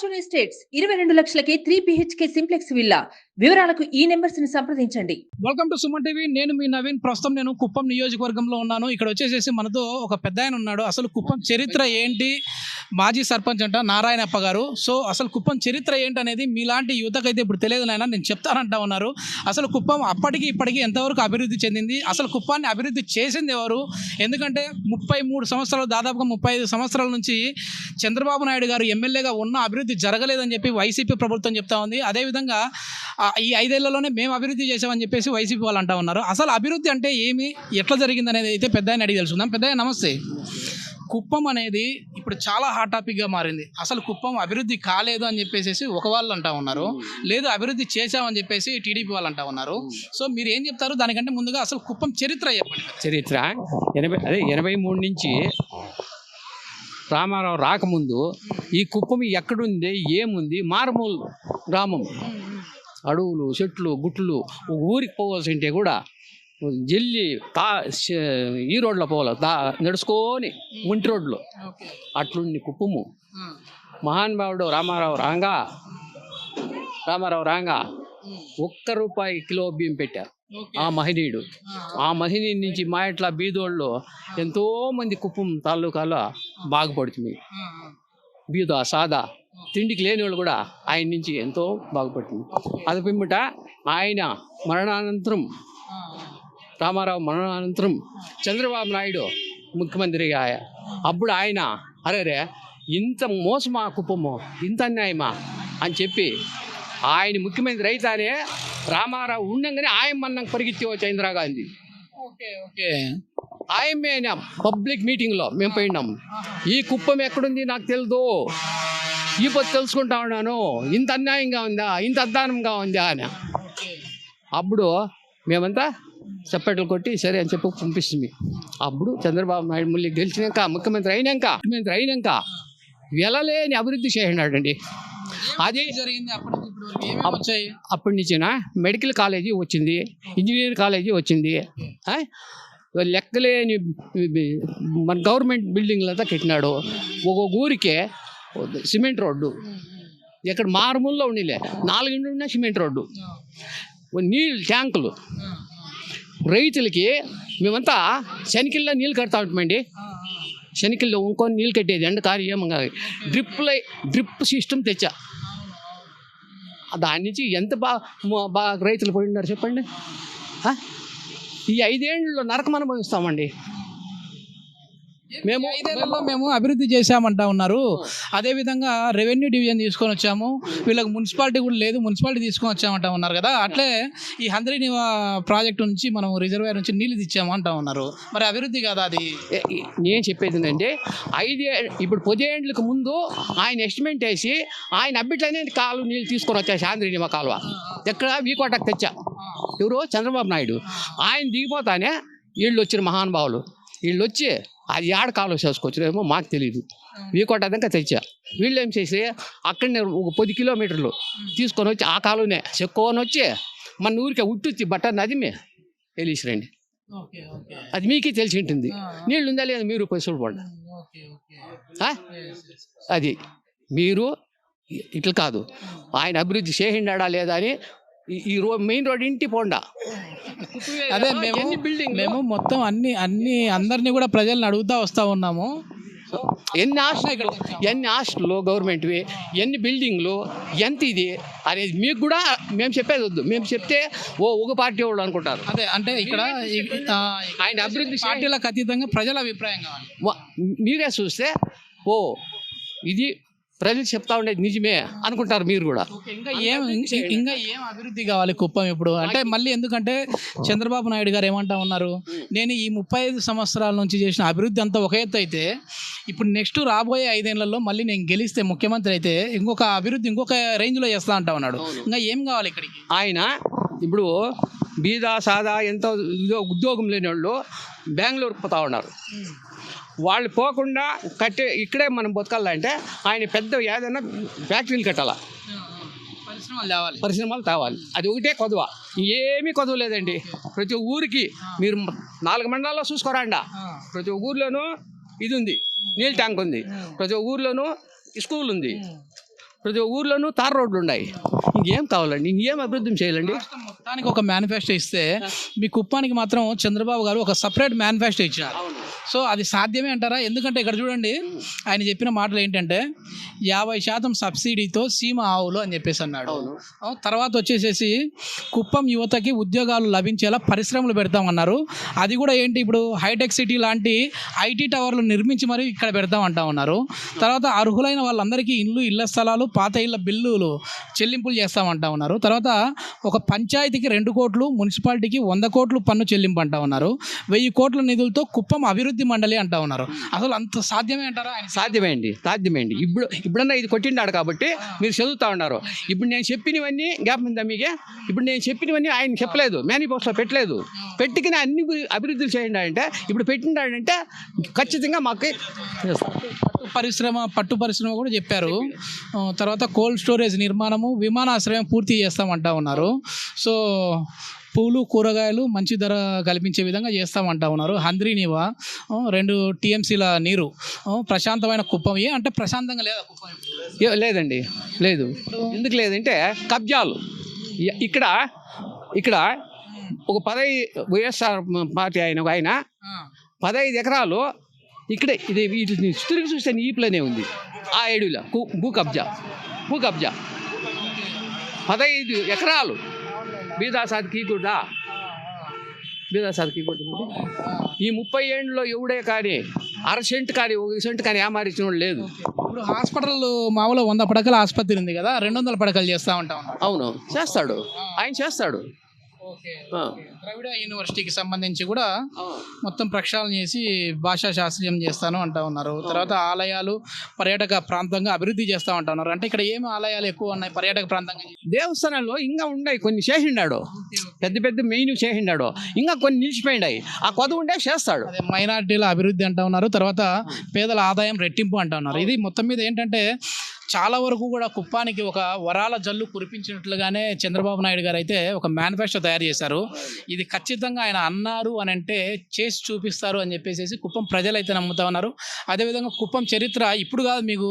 Fortune Estates ఇరవై రెండు లక్షలకే త్రీ బిహెచ్కే సింప్లెక్స్ విల్లా వివరాలకు ఈ నెంబర్స్ని సంప్రదించండి. వెల్కమ్ టు సుమన్ టీవీ నేను మీ నవీన్. ప్రస్తుతం నేను కుప్పం నియోజకవర్గంలో ఉన్నాను. ఇక్కడ వచ్చేసేసి మనతో ఒక పెద్ద ఆయన ఉన్నాడు. అసలు కుప్పం చరిత్ర ఏంటి? మాజీ సర్పంచ్ అంట నారాయణప్ప గారు. సో అసలు కుప్పం చరిత్ర ఏంటి అనేది మీలాంటి యువతకైతే ఇప్పుడు తెలియదు నాయన. నేను చెప్తానంటా ఉన్నారు. అసలు కుప్పం అప్పటికి ఇప్పటికి ఎంతవరకు అభివృద్ధి చెందింది? అసలు కుప్పాన్ని అభివృద్ధి చేసింది ఎవరు? ఎందుకంటే ముప్పై మూడు సంవత్సరాలు దాదాపుగా ముప్పై ఐదు సంవత్సరాల నుంచి చంద్రబాబు నాయుడు గారు ఎమ్మెల్యేగా ఉన్న అభివృద్ధి జరగలేదని చెప్పి వైసీపీ ప్రభుత్వం చెప్తా ఉంది. అదేవిధంగా ఈ ఐదేళ్ళలోనే మేము అభివృద్ధి చేసామని చెప్పేసి వైసీపీ వాళ్ళు అంటా ఉన్నారు. అసలు అభివృద్ధి అంటే ఏమి? ఎట్లా జరిగింది అనేది అయితే పెద్ద ఆయన అడిగి తెలుసుకుందాం. పెద్ద నమస్తే. కుప్పం అనేది ఇప్పుడు చాలా హాట్ టాపిక్గా మారింది. అసలు కుప్పం అభివృద్ధి కాలేదు అని చెప్పేసి ఒక వాళ్ళు అంటా ఉన్నారు. లేదు అభివృద్ధి చేశామని చెప్పేసి టీడీపీ వాళ్ళు అంటా ఉన్నారు. సో మీరు ఏం చెప్తారు? దానికంటే ముందుగా అసలు కుప్పం చరిత్ర చెప్పండి. చరిత్ర? ఎనభై అదే ఎనభై మూడు నుంచి రామారావు రాకముందు ఈ కుప్పం ఎక్కడుంది ఏముంది? మారుమూల గ్రామం. అడవులు చెట్లు గుట్లు ఊరికి పోవాల్సి ఉంటే కూడా జల్లి తా ఈ రోడ్లో పోవాలి. దా నడుచుకొని ఒంటి రోడ్లో. అట్లుండి కుప్పము. మహానుభావుడు రామారావు రాంగా రామారావు రాంగా ఒక్క రూపాయి కిలో బియ్యం పెట్టారు. ఆ మహనీయుడు ఆ. మహనీయుడి నుంచి మా ఇట్లా బీదోళ్ళు ఎంతో మంది కుప్పం తాలూకాలో బాగుపడుతుంది. బీద సాదా తిండికి లేని వాళ్ళు కూడా ఆయన నుంచి ఎంతో బాగుపడుతుంది. అది పిమ్మట ఆయన మరణానంతరం రామారావు మరణానంతరం చంద్రబాబు నాయుడు ముఖ్యమంత్రిగా అప్పుడు ఆయన అరే ఇంత మోసమా కుప్పము ఇంత అన్యాయమా అని చెప్పి ఆయన ముఖ్యమంత్రి అయితేనే రామారావు ఉండంగానే ఆయన మన్నం పరిగెత్తి వచ్చి ఇందిరాగాంధీ ఓకే ఓకే. ఆయమే పబ్లిక్ మీటింగ్లో మేము పోయినాం. ఈ కుప్పం ఎక్కడుంది నాకు తెలియదు ఈ పొద్దు తెలుసుకుంటా ఉన్నాను. ఇంత అన్యాయంగా ఉందా? ఇంత అద్దానంగా ఉందా అని. అప్పుడు మేమంతా చప్పట్లు కొట్టి సరే అని చెప్పి పంపిస్తుంది అప్పుడు చంద్రబాబు నాయుడు మళ్ళీ గెలిచినాక ముఖ్యమంత్రి అయినాక ముఖ్యమంత్రి అయినాక వెళ్ళలేని అభివృద్ధి చేసినాడండి. అది జరిగింది అప్పటికి వచ్చాయి అప్పటి నుంచిన? మెడికల్ కాలేజీ వచ్చింది ఇంజనీరింగ్ కాలేజీ వచ్చింది. లెక్కలేని మన గవర్నమెంట్ బిల్డింగ్లంతా కట్టినాడు. ఒక్కొక్క ఊరికే సిమెంట్ రోడ్డు. ఇక్కడ మారుమూలలో ఉండిలే. నాలుగింటి ఉన్న సిమెంట్ రోడ్డు. నీళ్ళు ట్యాంకులు. రైతులకి మేమంతా శనికిల్లో నీళ్ళు కడతా ఉంటామండి శనికిల్లో ఇంకో నీళ్ళు కట్టేది. ఎండ కారు ఏమంగా డ్రిప్లై డ్రిప్ సిస్టమ్ తెచ్చా. దాని నుంచి ఎంత బాగా బాగా రైతులు పోయినారు చెప్పండి? ఈ ఐదేళ్ళలో నరకం అనుభవిస్తామండి మేము ఐదేళ్ళలో మేము అభివృద్ధి చేశామంటా ఉన్నారు. అదే విధంగా రెవెన్యూ డివిజన్ తీసుకొని వచ్చాము. వీళ్ళకి మున్సిపాలిటీ కూడా లేదు. మున్సిపాలిటీ తీసుకొని వచ్చామంటా ఉన్నారు కదా. అట్లే ఈ హంద్రీ ప్రాజెక్టు నుంచి మనం రిజర్వేర్ నుంచి నీళ్ళు తెచ్చాము అంటా ఉన్నారు. మరి అభివృద్ధి కదా అది? నేను చెప్పేది ఏంటంటే ఐదే ఇప్పుడు పదేండ్లకు ముందు ఆయన ఎస్టిమేట్ వేసి ఆయన అబ్బిట్లనే కాలువ నీళ్ళు తీసుకొని వచ్చా శాంద్రీనిమ కాలువ. ఎక్కడ? వీకోటకు తెచ్చా. ఎవరు చంద్రబాబు నాయుడు. ఆయన దిగిపోతానే వీళ్ళు వచ్చిన మహానుభావులు. వీళ్ళు వచ్చి అది ఏడ కాలువ మాకు తెలియదు వీకోట దాకా తెచ్చా. వీళ్ళు ఏం చేసి అక్కడనే ఒక పది కిలోమీటర్లు తీసుకొని వచ్చి ఆ కాలువనే చెక్కొని వచ్చి మన ఊరికే ఉట్టుచ్చి బట్ట నదిమే వెళ్ళేసిరండి. Okay okay. అది మీకే తెలిసి ఉంటుంది. నీళ్ళు ఉందా లేదా మీరు పోయి ఆ? అది మీరు ఇట్లా కాదు. ఆయన అభివృద్ధి చేసిండా లేదా అని ఈ- రో మెయిన్ రోడ్ ఇంటి పోండా. అదే మేము బిల్డింగ్ మేము మొత్తం అన్ని అన్ని అందరినీ కూడా ప్రజల్ని అడుగుతా వస్తా ఉన్నాము. ఎన్ని హాస్టల్ ఎన్ని హాస్టల్లో గవర్నమెంట్వి ఎన్ని బిల్డింగ్లు ఎంత ఇది అనేది మీకు కూడా మేము చెప్పేది వద్దు. మేము చెప్తే ఓ ఒక పార్టీ వాళ్ళు అనుకుంటారు. అదే అంటే ఇక్కడ ఆయన అభివృద్ధి పార్టీలకు అతీతంగా ప్రజల అభిప్రాయం కావాలి. మీరే చూస్తే ఓ ఇది ప్రజలు చెప్తా ఉండేది నిజమే అనుకుంటారు మీరు కూడా. ఇంకా ఏం ఇంకా ఏం అభివృద్ధి కావాలి కుప్పం ఇప్పుడు? అంటే మళ్ళీ ఎందుకంటే చంద్రబాబు నాయుడు గారు ఏమంటా ఉన్నారు? నేను ఈ ముప్పై ఐదు సంవత్సరాల నుంచి చేసిన అభివృద్ధి అంతా ఒక ఎత్తు అయితే ఇప్పుడు నెక్స్ట్ రాబోయే ఐదేళ్ళలో మళ్ళీ నేను గెలిస్తే ముఖ్యమంత్రి అయితే ఇంకొక అభివృద్ధి ఇంకొక రేంజ్లో చేస్తా అంటా ఉన్నాడు. ఇంకా ఏం కావాలి ఇక్కడికి? ఆయన ఇప్పుడు బీదా సాదా ఎంతో ఉద్యో- ఉద్యోగం లేని వాళ్ళు బెంగళూరు పోతా ఉన్నారు. వాళ్ళు పోకుండా కట్టే ఇక్కడే మనం బతకాలంటే ఆయన పెద్ద ఏదైనా ఫ్యాక్టరీలు కట్టాలా? పరిశ్రమలు తేవాలి. పరిశ్రమలు తేవాలి. అది ఒకటే కొదవ. ఏమీ కొదవ లేదండి. ప్రతి ఊరికి మీరు నాలుగు మండలాల్లో చూసుకోరాండా. ప్రతి ఊర్లోనూ ఇది ఉంది. నీళ్ళ ట్యాంక్ ఉంది. ప్రతి ఊర్లోనూ స్కూల్ ఉంది. ప్రతి ఊర్లోనూ తార్ రోడ్లు ఉన్నాయి. ఇంకేం కావాలండి? ఇంకేం అభివృద్ధి చేయాలండి? మొత్తానికి ఒక మేనిఫెస్టో ఇస్తే మీ కుప్పానికి మాత్రం చంద్రబాబు గారు ఒక సపరేట్ మేనిఫెస్టో ఇచ్చారు. సో అది సాధ్యమే అంటారా? ఎందుకంటే ఇక్కడ చూడండి ఆయన చెప్పిన మాటలు ఏంటంటే యాభై శాతం సబ్సిడీతో సీమ ఆవులు అని చెప్పేసి అన్నాడు. తర్వాత వచ్చేసేసి కుప్పం యువతకి ఉద్యోగాలు లభించేలా పరిశ్రమలు పెడతామన్నారు. అది కూడా ఏంటి ఇప్పుడు హైటెక్ సిటీ లాంటి ఐటీ టవర్లు నిర్మించి మరి ఇక్కడ పెడతాం అంటా ఉన్నారు. తర్వాత అర్హులైన వాళ్ళందరికీ ఇల్లు ఇళ్ళ స్థలాలు పాత ఇళ్ళ బిల్లులు చెల్లింపులు చేస్తామంటా ఉన్నారు. తర్వాత ఒక పంచాయతీకి రెండు కోట్లు మున్సిపాలిటీకి వంద కోట్లు పన్ను చెల్లింపు అంటా ఉన్నారు. వెయ్యి కోట్ల నిధులతో కుప్పం అభివృద్ధి మండలి అంటా ఉన్నారు. అసలు అంత సాధ్యమే అంటారా? ఆయన సాధ్యమే అండి సాధ్యమే అండి ఇప్పుడు ఇప్పుడన్నా ఇది కొట్టిండాడు కాబట్టి మీరు చదువుతా ఉన్నారు. ఇప్పుడు నేను చెప్పినవన్నీ జ్ఞాపకం ఉందా మీకే? ఇప్పుడు నేను చెప్పినవన్నీ ఆయన చెప్పలేదు మేనిఫెస్టో పెట్టలేదు. పెట్టిన అన్ని అభివృద్ధులు చేయండి అంటే ఇప్పుడు పెట్టిండాడంటే ఖచ్చితంగా మాకు పరిశ్రమ పట్టు పరిశ్రమ కూడా చెప్పారు. తర్వాత కోల్డ్ స్టోరేజ్ నిర్మాణము విమానాశ్రయం పూర్తి చేస్తామంటా ఉన్నారు. సో పూలు కూరగాయలు మంచి ధర కల్పించే విధంగా చేస్తామంటా ఉన్నారు. హంద్రీనివా ఆ, రెండు టీఎంసీల నీరు ప్రశాంతమైన కుప్పం. ఏ అంటే ప్రశాంతంగా లేదా కుప్పం? లేదండి. లేదు. ఎందుకు లేదంటే కబ్జాలు. ఇక్కడ ఇక్కడ ఒక పదహైదు వైఎస్ఆర్ పార్టీ ఆయన ఆయన పదహైదు ఎకరాలు ఇక్కడే ఇది వీటిని తిరిగి చూస్తే ఈపులోనే ఉంది. ఆ ఏడులో భూ కబ్జా భూ కబ్జా పదహైదు ఎకరాలు బీదాసాదికి కూడా బీదాసాదికి కూడా ఈ ముప్పై ఏళ్ళలో ఎవడే కానీ అర సెంట్ కానీ ఒక సెంట్ కానీ ఏమారించిన వాడు లేదు. ఇప్పుడు హాస్పిటల్ మామూలు వంద పడకల ఆసుపత్రి ఉంది కదా రెండు వందల పడకలు చేస్తా ఉంటా. అవును. చేస్తాడు. ఆయన చేస్తాడు. ద్రవిడ యూనివర్సిటీకి సంబంధించి కూడా మొత్తం ప్రక్షాళన చేసి భాషా శాస్త్రీయం చేస్తాను అంటా ఉన్నారు. తర్వాత ఆలయాలు పర్యాటక ప్రాంతంగా అభివృద్ధి చేస్తా ఉంటా ఉన్నారు. అంటే ఇక్కడ ఏమి ఆలయాలు ఎక్కువ ఉన్నాయి పర్యాటక ప్రాంతంగా? దేవస్థానాల్లో ఇంకా ఉన్నాయి కొన్ని చేసిండాడు. పెద్ద పెద్ద మెయిన్ చేసిండాడు. ఇంకా కొన్ని నిలిచిపోయినాయి. ఆ కొద్ది ఉండే చేస్తాడు. అదే మైనార్టీల అభివృద్ధి అంటా ఉన్నారు. తర్వాత పేదల ఆదాయం రెట్టింపు అంటా ఉన్నారు. ఇది మొత్తం మీద ఏంటంటే చాలా వరకు కూడా కుప్పానికి ఒక వరాల జల్లు కురిపించినట్లుగానే చంద్రబాబు నాయుడు గారు అయితే ఒక మేనిఫెస్టో తయారు చేశారు. ఇది ఖచ్చితంగా ఆయన అన్నారు అని అంటే చేసి చూపిస్తారు అని చెప్పేసి కుప్పం ప్రజలు అయితే నమ్ముతా ఉన్నారు. అదేవిధంగా కుప్పం చరిత్ర ఇప్పుడు కాదు మీకు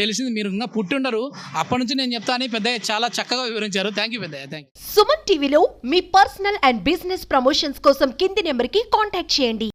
తెలిసింది మీరు ఇంకా పుట్టిండరు అప్పటి నుంచి నేను చెప్తాను పెద్దయ్య చాలా చక్కగా వివరించారు. థ్యాంక్ యూ పెద్దయ్య థ్యాంక్ యూ సుమన్ టీవీలో మీ పర్సనల్ అండ్ బిజినెస్ ప్రమోషన్స్ కోసం కింది నెంబర్కి కాంటాక్ట్ చేయండి.